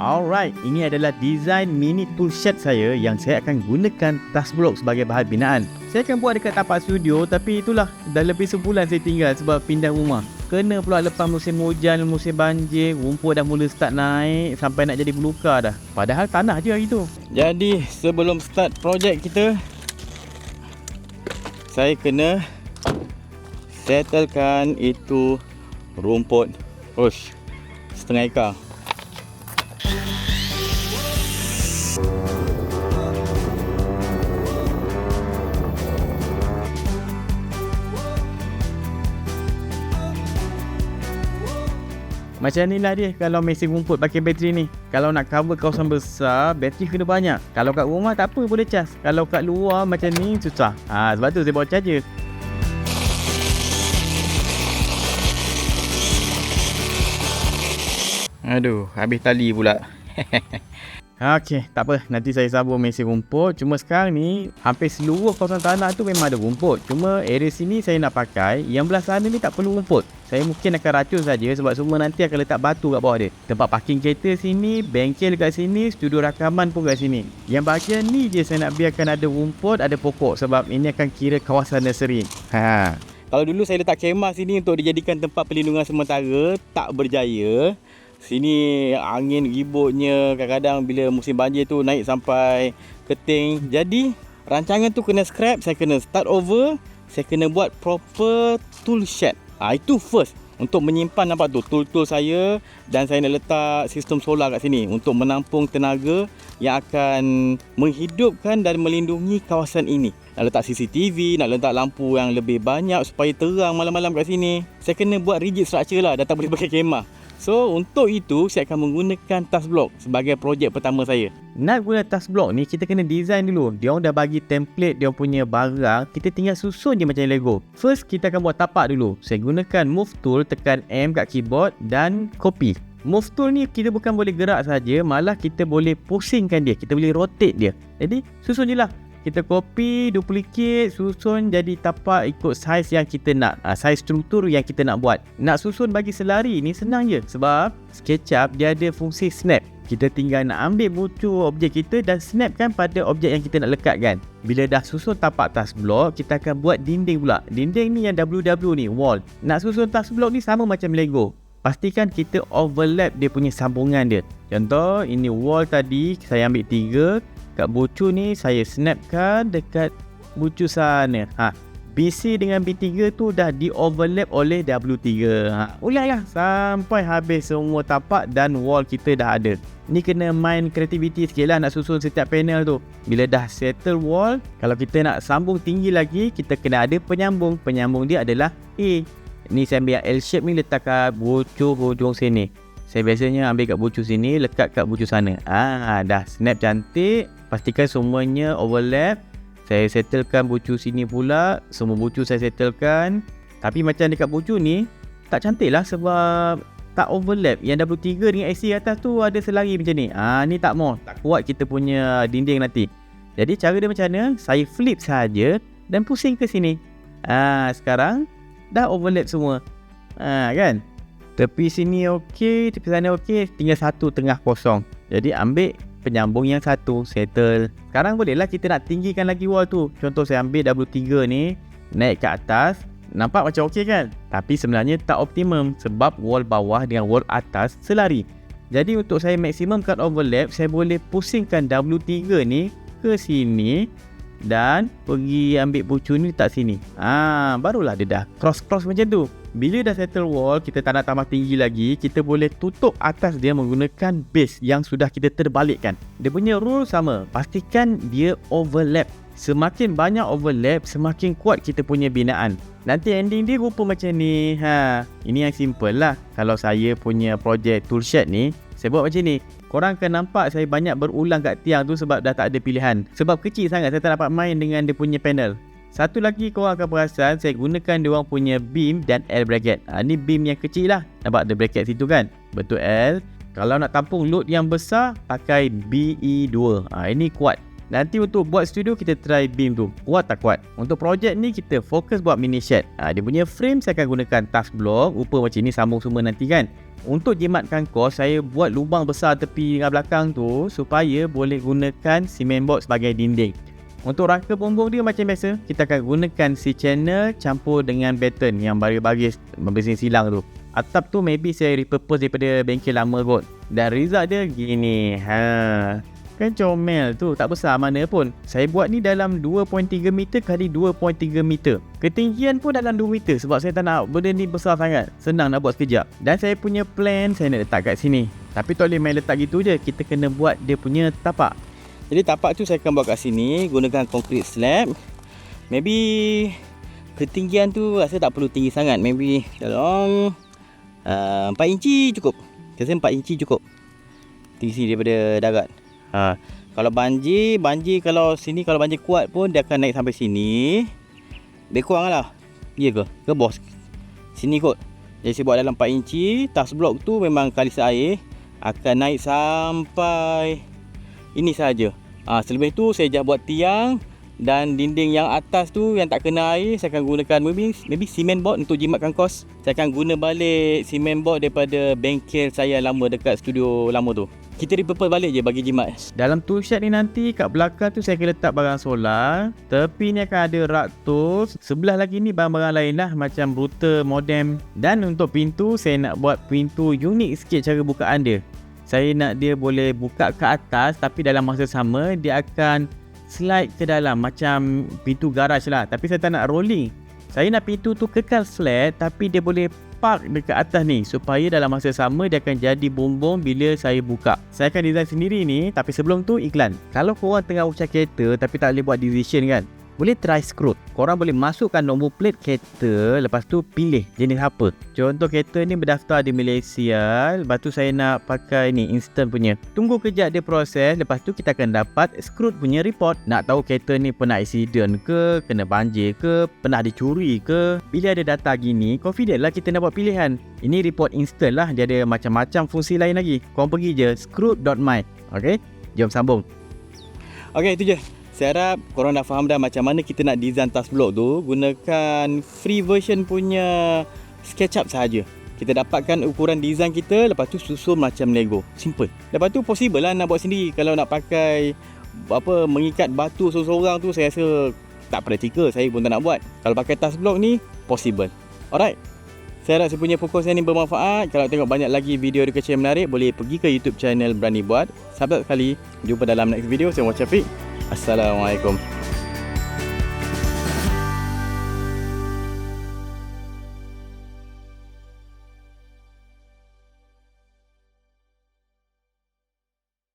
Alright, ini adalah design mini tool saya yang saya akan gunakan task block sebagai bahan binaan. Saya akan buat dekat tapak studio tapi itulah dah lebih sebulan saya tinggal sebab pindah rumah. Kena pula lepas musim hujan, musim banjir, rumput dah mula start naik sampai nak jadi belukar dah. Padahal tanah je hari tu. Jadi sebelum start projek kita, saya kena settlekan itu rumput. Ush, setengah ekar. Macam ni lah dia kalau mesin rumput pakai bateri ni. Kalau nak cover kawasan besar, bateri kena banyak. Kalau kat rumah tak apa boleh cas. Kalau kat luar macam ni susah. Ha, sebab tu saya bawa charger. Aduh, habis tali pula. Okey, tak apa. Nanti saya sambung mesin rumput. Cuma sekarang ni, hampir seluruh kawasan tanah tu memang ada rumput. Cuma area sini saya nak pakai, yang belah sana ni tak perlu rumput. Saya mungkin akan racun saja sebab semua nanti akan letak batu kat bawah dia. Tempat parking kereta sini, bengkel kat sini, studio rakaman pun kat sini. Yang bahagian ni je saya nak biarkan ada rumput, ada pokok sebab ini akan kira kawasan nursery. Ha. Kalau dulu saya letak kemah sini untuk dijadikan tempat perlindungan sementara, tak berjaya. Sini angin ributnya kadang-kadang bila musim banjir tu naik sampai keting. Jadi rancangan tu kena scrap, saya kena start over. Saya kena buat proper tool shed. Ha, itu first untuk menyimpan nampak tu tool-tool saya dan saya nak letak sistem solar kat sini untuk menampung tenaga yang akan menghidupkan dan melindungi kawasan ini. Nak letak CCTV, nak letak lampu yang lebih banyak supaya terang malam-malam kat sini. Saya kena buat rigid structure lah dan tak boleh pakai kemah. So untuk itu saya akan menggunakan task block sebagai projek pertama saya. Nak guna task block ni kita kena design dulu. Dia dah bagi template dia punya barang, kita tinggal susun je macam Lego. First kita akan buat tapak dulu. Saya gunakan move tool, tekan M kat keyboard dan copy. Move tool ni kita bukan boleh gerak saja, malah kita boleh pusingkan dia, kita boleh rotate dia. Jadi susun je lah kita copy, duplicate, susun jadi tapak ikut saiz yang kita nak. Ha, saiz struktur yang kita nak buat. Nak susun bagi selari ni senang je. Sebab SketchUp dia ada fungsi snap. Kita tinggal nak ambil bucu objek kita dan snapkan pada objek yang kita nak lekatkan. Bila dah susun tapak task block, kita akan buat dinding pula. Dinding ni yang WW ni, wall. Nak susun task block ni sama macam Lego. Pastikan kita overlap dia punya sambungan dia. Contoh, ini wall tadi, saya ambil tiga kat bucu ni saya snapkan dekat bucu sana. Ha, BC dengan B3 tu dah di overlap oleh W3. Ha, ulanglah sampai habis semua tapak dan wall kita dah ada. Ni kena main kreativiti sikit lah nak susun setiap panel tu. Bila dah settle wall, kalau kita nak sambung tinggi lagi, kita kena ada penyambung. Penyambung dia adalah A. Ni saya ambil L shape ni letak kat bucu hujung sini. Saya biasanya ambil kat bucu sini, lekat kat bucu sana. Ah, dah snap cantik. Pastikan semuanya overlap. Saya settlekan bucu sini pula. Semua bucu saya settlekan. Tapi macam dekat bucu ni, tak cantik lah sebab tak overlap. Yang W3 dengan AC atas tu ada selari macam ni. Ah, ni tak mau. Tak kuat kita punya dinding nanti. Jadi cara dia macam mana? Saya flip saja dan pusing ke sini. Ah, sekarang dah overlap semua. Ah, kan? Tepi sini okey, tepi sana okey, tinggal satu tengah kosong. Jadi ambil penyambung yang satu, settle. Sekarang bolehlah kita nak tinggikan lagi wall tu. Contoh saya ambil W3 ni, naik ke atas. Nampak macam okey kan? Tapi sebenarnya tak optimum sebab wall bawah dengan wall atas selari. Jadi untuk saya maksimumkan overlap, saya boleh pusingkan W3 ni ke sini dan pergi ambil pucu ni letak sini. Ah, barulah dia dah cross-cross macam tu. Bila dah settle wall, kita tak nak tambah tinggi lagi, kita boleh tutup atas dia menggunakan base yang sudah kita terbalikkan. Dia punya rule sama, pastikan dia overlap. Semakin banyak overlap, semakin kuat kita punya binaan. Nanti ending dia rupa macam ni. Ha, ini yang simple lah. Kalau saya punya projek toolshed ni, saya buat macam ni. Korang akan nampak saya banyak berulang kat tiang tu sebab dah tak ada pilihan. Sebab kecil sangat saya tak dapat main dengan dia punya panel. Satu lagi korang akan perasan saya gunakan dia orang punya beam dan L bracket. Ha, ni beam yang kecil lah. Nampak ada bracket situ kan? Betul L. Kalau nak tampung load yang besar, pakai BE2. Ha, ini kuat. Nanti untuk buat studio kita try beam tu. Kuat tak kuat? Untuk projek ni kita fokus buat mini shed. Ha, dia punya frame saya akan gunakan task block. Rupa macam ni sambung semua nanti kan. Untuk jimatkan kos, saya buat lubang besar tepi dengan belakang tu supaya boleh gunakan cement board sebagai dinding. Untuk rangka bumbung dia macam biasa, kita akan gunakan si channel campur dengan batten yang baris-baris bersin silang tu. Atap tu maybe saya repurpose daripada bengkel lama kot. Dan result dia gini. Ha. Kan comel tu tak besar mana pun Saya buat ni dalam 2.3 meter kali 2.3 meter Ketinggian pun dalam 2 meter Sebab saya tak nak benda ni besar sangat Senang nak buat sekejap Dan saya punya plan saya nak letak kat sini Tapi tak boleh main letak gitu je Kita kena buat dia punya tapak Jadi tapak tu saya akan buat kat sini Gunakan concrete slab Maybe Ketinggian tu rasa tak perlu tinggi sangat Maybe dalam uh, 4 inci cukup Saya 4 inci cukup Tinggi daripada darat Ha, kalau banjir, banjir kalau sini kalau banjir kuat pun dia akan naik sampai sini. Lebih kurang lah. Ya ke? Ke bos? Sini kot. Jadi saya buat dalam 4 inci. Tas blok tu memang kali air. Akan naik sampai ini saja. Ha, selebih tu saya dah buat tiang. Dan dinding yang atas tu yang tak kena air. Saya akan gunakan maybe, maybe cement board untuk jimatkan kos. Saya akan guna balik cement board daripada bengkel saya lama dekat studio lama tu kita repurpose balik je bagi jimat dalam tool shed ni nanti kat belakang tu saya akan letak barang solar tepi ni akan ada rak tools sebelah lagi ni barang-barang lain lah macam router modem dan untuk pintu saya nak buat pintu unik sikit cara bukaan dia saya nak dia boleh buka ke atas tapi dalam masa sama dia akan slide ke dalam macam pintu garage lah tapi saya tak nak rolling saya nak pintu tu kekal flat tapi dia boleh park dekat atas ni supaya dalam masa sama dia akan jadi bumbung bila saya buka. Saya akan design sendiri ni tapi sebelum tu iklan. Kalau korang tengah ucap kereta tapi tak boleh buat decision kan, boleh try screw. Korang boleh masukkan nombor plate kereta lepas tu pilih jenis apa. Contoh kereta ni berdaftar di Malaysia, lepas tu saya nak pakai ni instant punya. Tunggu kejap dia proses, lepas tu kita akan dapat screw punya report. Nak tahu kereta ni pernah accident ke, kena banjir ke, pernah dicuri ke. Bila ada data gini, confident lah kita nak buat pilihan. Ini report instant lah, dia ada macam-macam fungsi lain lagi. Korang pergi je screw.my. Okay, jom sambung. Okay, itu je. Saya harap korang dah faham dah macam mana kita nak design tas blok tu Gunakan free version punya SketchUp sahaja Kita dapatkan ukuran design kita Lepas tu susun macam Lego Simple Lepas tu possible lah nak buat sendiri Kalau nak pakai apa mengikat batu seorang-seorang tu Saya rasa tak praktikal Saya pun tak nak buat Kalau pakai tas blok ni Possible Alright saya harap saya punya fokus ni bermanfaat. Kalau tengok banyak lagi video kecil yang menarik, boleh pergi ke YouTube channel Berani Buat. Subscribe sekali. Jumpa dalam next video. Saya Muhammad Syafiq. Assalamualaikum.